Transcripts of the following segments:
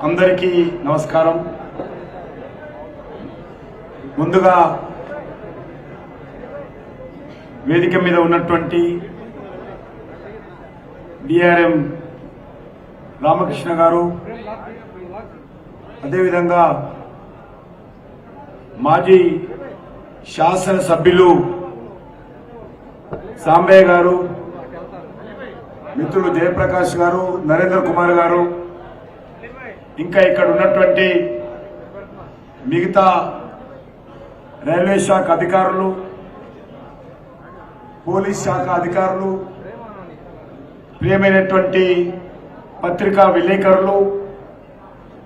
అందరికీ నమస్కారం. ముందుగా వేదిక మీద ఉన్నటువంటి డిఆర్ఎం రామకృష్ణ గారు అదేవిధంగా మాజీ శాసనసభ్యులు సాంబయ్య గారు మిత్రులు జయప్రకాష్ గారు నరేంద్ర కుమార్ గారు ఇంకా ఇక్కడ ఉన్నటువంటి మిగతా రైల్వే శాఖ అధికారులు పోలీస్ శాఖ అధికారులు ప్రియమైనటువంటి పత్రికా విలేకరులు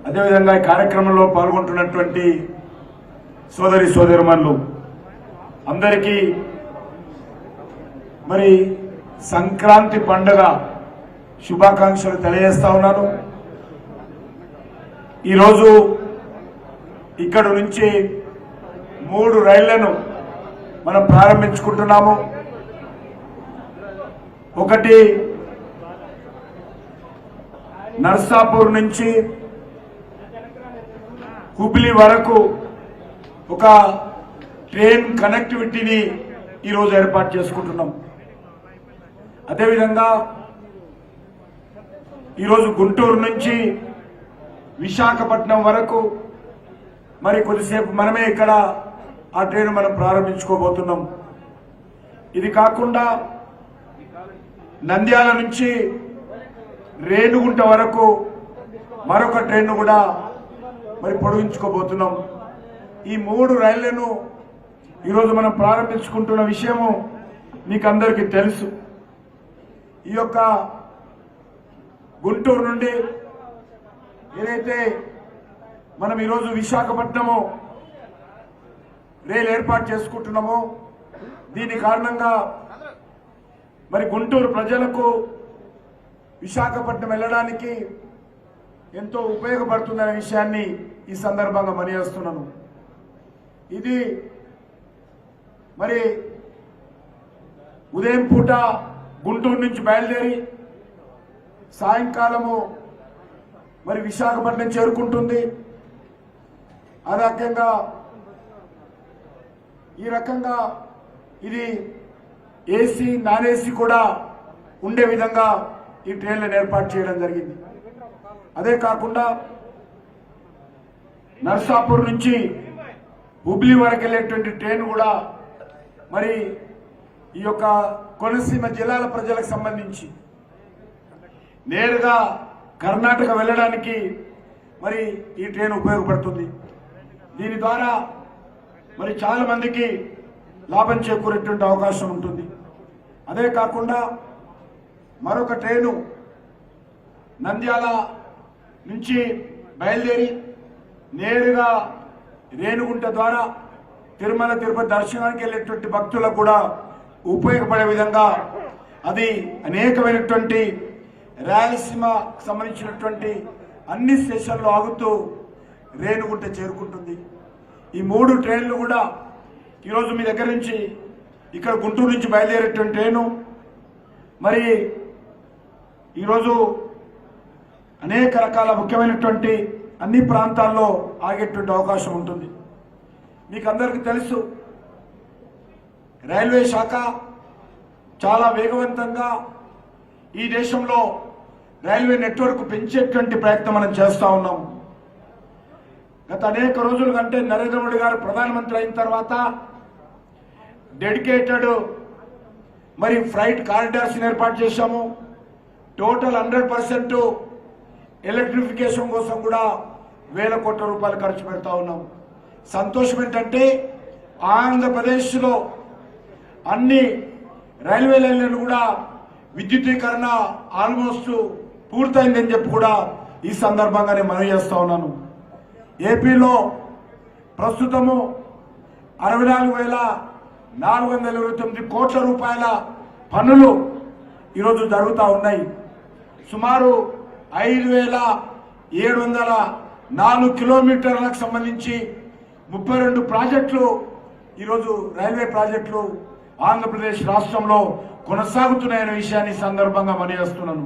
అదేవిధంగా ఈ కార్యక్రమంలో పాల్గొంటున్నటువంటి సోదరి సోదరిమన్లు అందరికీ మరి సంక్రాంతి పండుగ శుభాకాంక్షలు తెలియజేస్తా ఉన్నాను. ఈరోజు ఇక్కడ నుంచి మూడు రైళ్ళను మనం ప్రారంభించుకుంటున్నాము. ఒకటి నర్సాపూర్ నుంచి హుబ్లీ వరకు ఒక ట్రైన్ కనెక్టివిటీని ఈరోజు ఏర్పాటు చేసుకుంటున్నాం. అదేవిధంగా ఈరోజు గుంటూరు నుంచి విశాఖపట్నం వరకు మరి కొద్దిసేపు మనమే ఇక్కడ ఆ ట్రైన్ మనం ప్రారంభించుకోబోతున్నాం. ఇది కాకుండా నంద్యాల నుంచి రేణుగుంట వరకు మరొక ట్రైన్ కూడా మరి పొడిగించుకోబోతున్నాం. ఈ మూడు రైళ్ళను ఈరోజు మనం ప్రారంభించుకుంటున్న విషయము మీకు అందరికీ తెలుసు. ఈ యొక్క గుంటూరు నుండి ఏదైతే మనం ఈరోజు విశాఖపట్నము రైలు ఏర్పాటు చేసుకుంటున్నామో దీని కారణంగా మరి గుంటూరు ప్రజలకు విశాఖపట్నం వెళ్ళడానికి ఎంతో ఉపయోగపడుతుందనే విషయాన్ని ఈ సందర్భంగా మనియేస్తున్నాను ఇది మరి ఉదయం పూట గుంటూరు నుంచి బయలుదేరి సాయంకాలము మరి విశాఖపట్నం చేరుకుంటుంది. ఆ రకంగా ఈ రకంగా ఇది ఏసీ నాన్ ఏసీ కూడా ఉండే విధంగా ఈ ట్రైన్లను ఏర్పాటు చేయడం జరిగింది. అదే కాకుండా నర్సాపూర్ నుంచి హుబ్లీ వరకు వెళ్ళేటువంటి ట్రైన్ కూడా మరి ఈ యొక్క కోనసీమ జిల్లాల ప్రజలకు సంబంధించి నేరుగా కర్ణాటక వెళ్ళడానికి మరి ఈ ట్రైన్ ఉపయోగపడుతుంది. దీని ద్వారా మరి చాలా మందికి లాభం చేకూరేటువంటి అవకాశం ఉంటుంది. అదే కాకుండా మరొక ట్రైను నంద్యాల నుంచి బయలుదేరి నేరుగా రేణుగుంట ద్వారా తిరుమల తిరుపతి దర్శనానికి వెళ్ళేటువంటి భక్తులకు కూడా ఉపయోగపడే విధంగా అది అనేకమైనటువంటి రాయలసీమ సంబంధించినటువంటి అన్ని స్టేషన్లు ఆగుతూ రేణుగుంట చేరుకుంటుంది. ఈ మూడు ట్రైన్లు కూడా ఈరోజు మీ దగ్గర నుంచి ఇక్కడ గుంటూరు నుంచి బయలుదేరేటువంటి ట్రైను. మరి ఈరోజు అనేక రకాల ముఖ్యమైనటువంటి అన్ని ప్రాంతాల్లో ఆగేటువంటి అవకాశం ఉంటుంది. మీకు అందరికీ తెలుసు రైల్వే శాఖ చాలా వేగవంతంగా ఈ దేశంలో రైల్వే నెట్వర్క్ పెంచేటువంటి ప్రయత్నం మనం చేస్తా ఉన్నాం. గత అనేక రోజుల కంటే నరేంద్ర మోడీ గారు ప్రధానమంత్రి అయిన తర్వాత డెడికేటెడ్ మరి ఫ్రైట్ కారిడార్స్ ఏర్పాటు చేశాము. టోటల్ హండ్రెడ్ పర్సెంట్ ఎలక్ట్రిఫికేషన్ కోసం కూడా వేల కోట్ల రూపాయలు ఖర్చు పెడతా ఉన్నాం. సంతోషం ఏంటంటే ఆంధ్రప్రదేశ్లో అన్ని రైల్వే లైన్లను కూడా విద్యుదీకరణ ఆల్మోస్ట్ పూర్తయిందని చెప్పి కూడా ఈ సందర్భంగా నేను మనవి చేస్తా ఉన్నాను. ఏపీలో ప్రస్తుతము అరవై నాలుగు వేల నాలుగు వందల ఇరవై తొమ్మిది కోట్ల రూపాయల పనులు ఈరోజు జరుగుతూ ఉన్నాయి. సుమారు ఐదు వేల ఏడు వందల నాలుగు కిలోమీటర్లకు సంబంధించి ముప్పై రెండు ప్రాజెక్టులు ఈరోజు రైల్వే ప్రాజెక్టులు ఆంధ్రప్రదేశ్ రాష్ట్రంలో కొనసాగుతున్నాయనే విషయాన్ని సందర్భంగా మనయేస్తున్నాను